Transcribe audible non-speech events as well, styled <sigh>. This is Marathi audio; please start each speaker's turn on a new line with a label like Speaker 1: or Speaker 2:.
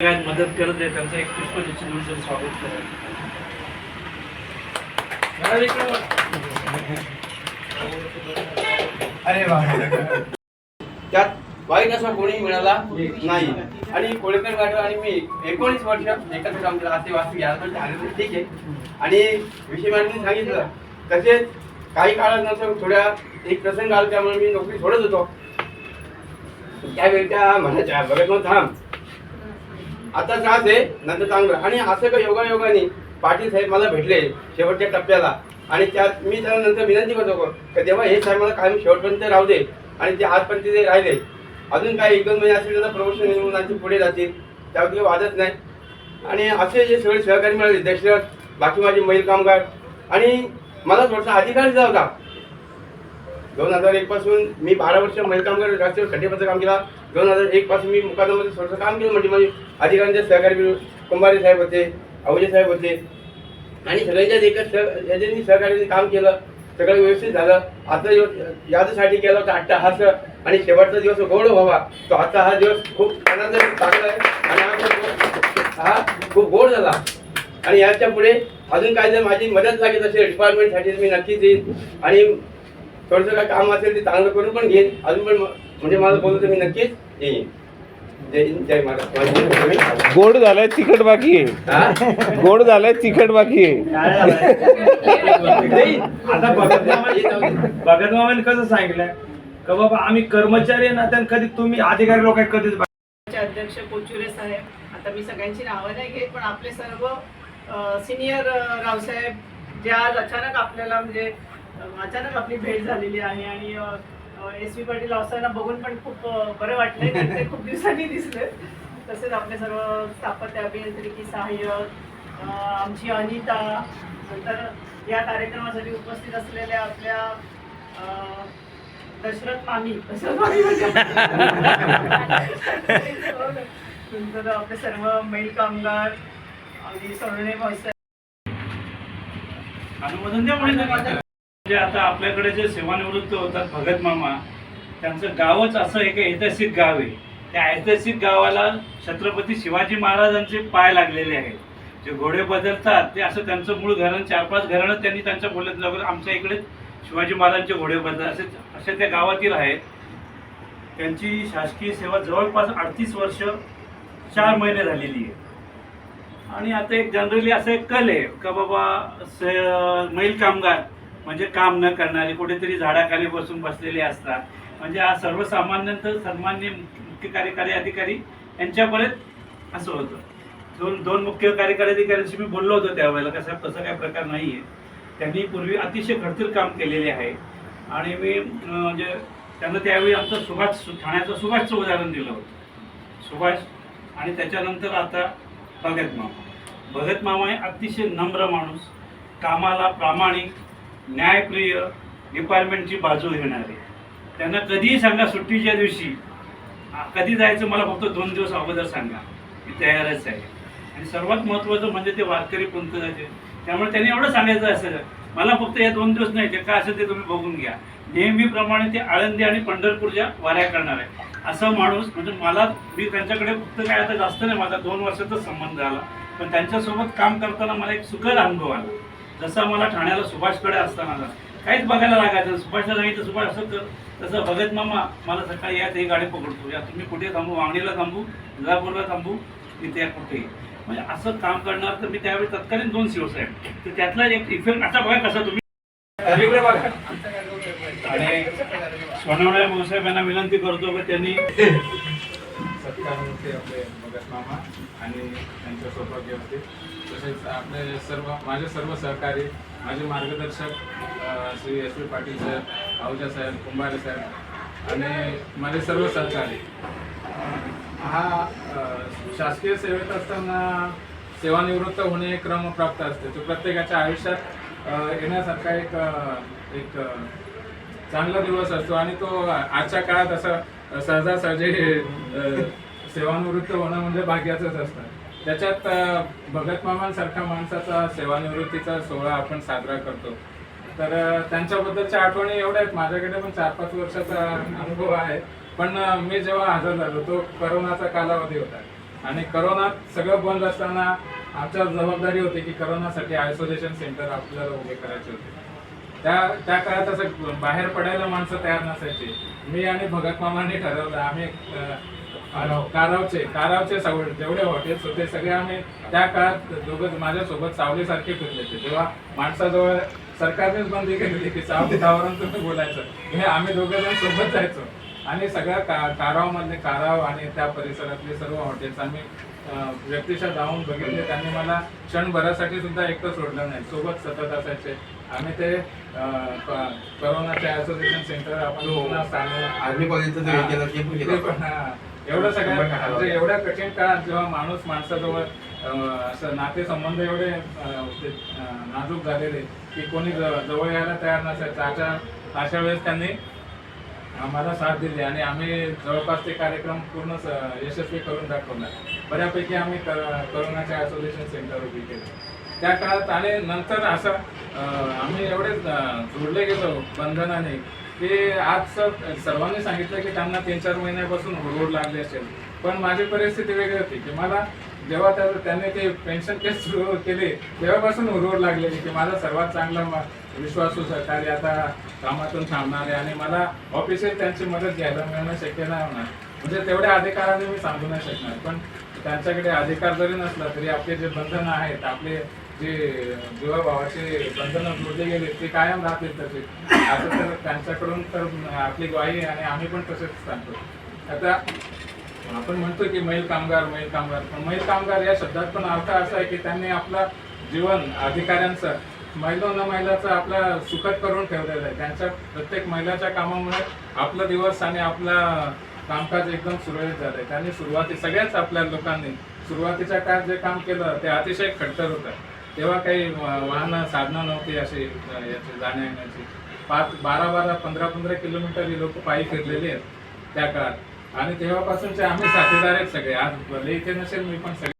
Speaker 1: मदत करत आहे. त्यांचं एक पुष्पगुच्छ स्वागत करा
Speaker 2: त्यात वाईट असा कोणी मिळाला नाही. आणि कोळेकर गाडव आणि मी एकोणीस वर्ष एकत्र काम केलं असे वास्तू घ्यायला पण झाले तर ठीक आहे. आणि विषय मॅडमने सांगितलं. तसेच काही काळानंतर थोड्या एक प्रसंग आला त्यामुळे मी नोकरी सोडत होतो. त्यावेळी त्या म्हणायच्या बघत मग थांब. आता त्रास आहे नंतर चांगलं. आणि असं का योगायोगाने पाटील साहेब मला भेटले शेवटच्या टप्प्याला. आणि त्यात मी त्याला नंतर विनंती करतो का तेव्हा हे साहेब मला कायम शेवटपर्यंत राहू दे. आणि ते आजपर्यंत ते राहिले अजून काही एक दोन महिने असेल तर प्रमोशन येऊन आणखी पुढे जातील. त्यावर काही वादच नाही. आणि असे जे सगळे सहकारी मिळाले दशरथ बाकी माझे महिल कामगार आणि मला थोडासा अधिकार दिला होता. दोन हजार एक पासून मी बारा वर्ष महिल कामगार राष्ट्रीय खड्डेपत्र काम केला. दोन हजार एक पासून मी मुकादमध्ये थोडंसं काम केलं. म्हणजे माझे अधिकाऱ्यांचे सहकारी कुंभारे साहेब होते आवजे साहेब होते. आणि सगळ्यांच्याच एकच सह याच्यांनी सहकार्याने काम केलं सगळं व्यवस्थित झालं. आता यो- याच्यासाठी केला होता आजचा हास आणि शेवटचा दिवस गोड व्हावा. तो आजचा हा दिवस खूप आनंदाने चांगला आहे. आणि हा खूप- हा खूप गोड झाला. आणि याच्यापुढे अजून काय जर माझी मदत लागेल असेल डिपार्टमेंटसाठी मी नक्कीच येईन. आणि थोडंसं काय काम असेल ते चांगलं करून पण घेईन. अजून पण म्हणजे मला बोलतो मी नक्कीच येईन. जय हिंद जय महाराष्ट्र
Speaker 3: गोड झालाय तिखट बाकी
Speaker 2: हा?
Speaker 3: आहे गोड झालाय तिखट बाकी आहे.
Speaker 1: आता भगत मामा भगत मामाने कसं सांगितलंय? का बाबा आम्ही कर्मचारी आहे ना त्यानं कधी तुम्ही अधिकारी लोक कधीच
Speaker 4: अध्यक्ष कोचुरे साहेब आता मी सगळ्यांची नावं नाही घेत पण आपले सर्व सिनियर रावसाहेब जे आज अचानक आपल्याला म्हणजे अचानक आपली भेट झालेली आहे आणि एस व्ही पाटील रावसाहेबांना बघून पण खूप बरं वाटलंय. <laughs> ते खूप दिवसांनी दिसले तसेच आपले सर्व स्थापत्य अभियांत्रिकी सहाय्यक आमची अनिता नंतर या कार्यक्रमासाठी उपस्थित असलेल्या आपल्या दशरथ मामी. दशरथ मामी म्हणजे <laughs> नंतर आपले सर्व महिल कामगार आणि सोडणे भाऊसाहेब.
Speaker 1: अनुमोदन द्या म्हणजे आता आपल्याकडे जे सेवानिवृत्त होतात भगत मामा त्यांचं गावच असं एक ऐतिहासिक गाव आहे. त्या ऐतिहासिक गावाला छत्रपती शिवाजी महाराजांचे पाय लागलेले आहेत. जे घोडे बदलतात ते असं त्यांचं मूळ घराणं चार पाच घराणं त्यांनी त्यांच्या बोलत लागलं आमच्या इकडे शिवाजी महाराजांचे घोडे बदल असे असे त्या गावातील आहेत. त्यांची शासकीय सेवा जवळपास अडतीस वर्ष चार महिने झालेली आहे. आणि आता एक जनरली असं एक कल आहे का बाबा स- मैल कामगार म्हणजे काम न करणारे कुठेतरी झाडाखाली बसून बसलेले असतात. म्हणजे हा सर्वसामान्यांतर सन्मान्य मुख्य कार्यकारी अधिकारी यांच्यापर्यंत असं होतं. दोन दोन मुख्य कार्यकारी अधिकाऱ्यांशी मी बोललो होतो त्यावेळेला कसं तसं काय प्रकार नाही आहे त्यांनी पूर्वी अतिशय खडतर काम केलेले आहे. आणि मी म्हणजे त्यांना त्यावेळी आमचं सुभाष ठाण्याचं सुभाषचं उदाहरण दिलं होतं. सुभाष आणि त्याच्यानंतर आता भगत मामा. भगत मामा हे अतिशय नम्र माणूस. कामाला प्रामाणिक न्यायप्रिय डिपार्टमेंटची बाजू घेणारे त्यांना कधीही सांगा सुट्टीच्या दिवशी. कधी जायचं मला फक्त दोन दिवस अगोदर सांगा. मी तयारच आहे. आणि सर्वात महत्त्वाचं म्हणजे ते वारकरी पंथाचे त्यामुळे त्यांनी एवढं सांगायचं असेल मला फक्त या दोन दिवस नाही जे काय असेल ते तुम्ही बघून घ्या. नेहमीप्रमाणे ते आळंदी आणि पंढरपूरच्या वाऱ्या करणार आहे. असं माणूस म्हणजे मला मी त्यांच्याकडे फक्त काय आता जास्त नाही माझा दोन वर्षाचाच संबंध झाला पण त्यांच्यासोबत काम करताना मला एक सुखद अनुभव आला. जसा मला ठाण्याला सुभाषकडे असताना काहीच बघायला लागायचं सुभाषला सांगितलं सुभाष असं कर. तसं भगत मामा मला सकाळी या ते गाडी पकडतो या तुम्ही कुठे थांबू? वांगणीला थांबू? इंदापूरला थांबू? इथे या कुठेही म्हणजे असं काम करणार तर मी त्यावेळी तत्कालीन दोन शिवसाहेब तर त्यातला एक इफेक्ट असा बघा कसा तुम्ही. आणि सोनवणे भाऊसाहेब यांना विनंती करतो की त्यांनी
Speaker 5: सत्कारमुखे आपले भगत मामा आणि त्यांच्या सौभाग्य होते तसेच आपले सर्व माझे सर्व सहकारी माझे मार्गदर्शक श्री एस पी पाटील साहेब आहुजा साहेब कुंभारे साहेब आणि माझे सर्व सहकारी. हा शासकीय सेवेत असताना सेवानिवृत्त होणे क्रम प्राप्त असते. तो प्रत्येकाच्या आयुष्यात येण्यासारखा एक एक चांगला दिवस असतो आणि तो आजच्या काळात असं सहजासहजी सेवानिवृत्त होणं म्हणजे भाग्याचंच असतं. त्याच्यात भगत मामांसारख्या माणसाचा सेवानिवृत्तीचा सोहळा आपण साजरा करतो. तर त्यांच्याबद्दलच्या आठवणी एवढ्या आहेत. माझ्याकडे पण चार पाच वर्षाचा अनुभव आहे. पण मी जेव्हा हजर झालो तो करोनाचा कालावधी होता. आणि करोनात सगळं बंद असताना आमच्या जबाबदारी होती की करोनासाठी आयसोलेशन सेंटर आपल्याला उभे करायचे होते. त्या त्या काळात असं बाहेर पडायला माणसं तयार नसायची. मी आणि भगत मामांनी ठरवलं आम्ही कारावचे कारावचे सवड जेवढे हॉटेल्स होते सगळे आम्ही त्या काळात दोघं माझ्यासोबत सावलीसारखे फिरले होते. जेव्हा माणसाजवळ सरकारनेच बंदी केलेली की सावलीतावरून तुम्ही बोलायचं. हे आम्ही दोघं जण सोबत जायचो. आणि सगळ्या का काराव मधले काराव आणि त्या परिसरातले सर्व हॉटेल्स आम्ही व्यक्तिशः जाऊन बघितले. त्यांनी मला क्षणभरासाठी सुद्धा एकटं सोडलं नाही. सोबत सतत असायचे. आम्ही ते करोनाचे असोसिएशन सेंटर आपण स्थान-
Speaker 2: आर्मी कॉलेजचं
Speaker 5: एवढं सगळ्या म्हणजे एवढ्या कठीण काळात जेव्हा माणूस माणसाजवळ असं नातेसंबंध एवढे नाजूक झालेले की कोणी जवळ यायला तयार नसायचं अशा अशा वेळेस त्यांनी आम्हाला साथ दिली आणि आम्ही जवळपास ते कार्यक्रम पूर्ण यशस्वी करून दाखवला. बऱ्यापैकी आम्ही करोनाचे आयसोलेशन सेंटर उभी केले. त्या काळात आणि नंतर असं आम्ही एवढे जोडले गेलो बंधनाने ते आज सर सर्वांनी सांगितलं की त्यांना तीन चार महिन्यापासून रोड लागले असेल. पण माझी परिस्थिती वेगळी होती की मला जेव्हा त्या त्यांनी ते पेन्शन केस सुरू केले तेव्हापासून रोड लागलेली की माझा सर्वात चांगला विश्वासू सरकारी आता कामातून थांबणार आहे आणि मला ऑफिशियल त्यांची मदत घ्यायला मिळणं शक्य नाही होणार. म्हणजे तेवढ्या अधिकाराने मी सांगू नाही शकणार. पण त्यांच्याकडे अधिकार जरी नसला तरी आपले जे बंधनं आहेत आपले जे जीवाभावाचे बंधनं जोडले गेले ते कायम राहतील तसे असं तर त्यांच्याकडून तर आपली ग्वाही आणि आम्ही पण तसेच सांगतो. आता आपण म्हणतो की मैल कामगार मैल कामगार. पण मैल कामगार या शब्दात पण अर्थ असा आहे की त्यांनी आपला जीवन अधिकाऱ्यांचं महिला न महिलाचं आपला सुखद करून ठेवलेलं आहे. त्यांच्या प्रत्येक महिलाच्या कामामुळे आपला दिवस आणि आपला कामकाज एकदम सुरळीत झालंय. त्यांनी सुरुवाती सगळ्याच आपल्या लोकांनी सुरुवातीच्या काळात जे काम केलं ते अतिशय खडतर होतं. तेव्हा काही वाहन साधनं नव्हती अशी याची जाण्या येण्याची. पाच बारा बारा पंधरा पंधरा किलोमीटर ही लोक पायी फिरलेली आहेत त्या काळात. आणि तेव्हापासूनचे आम्ही साथीदार आहेत सगळे. आज भले इथे नसेल मी पण सगळे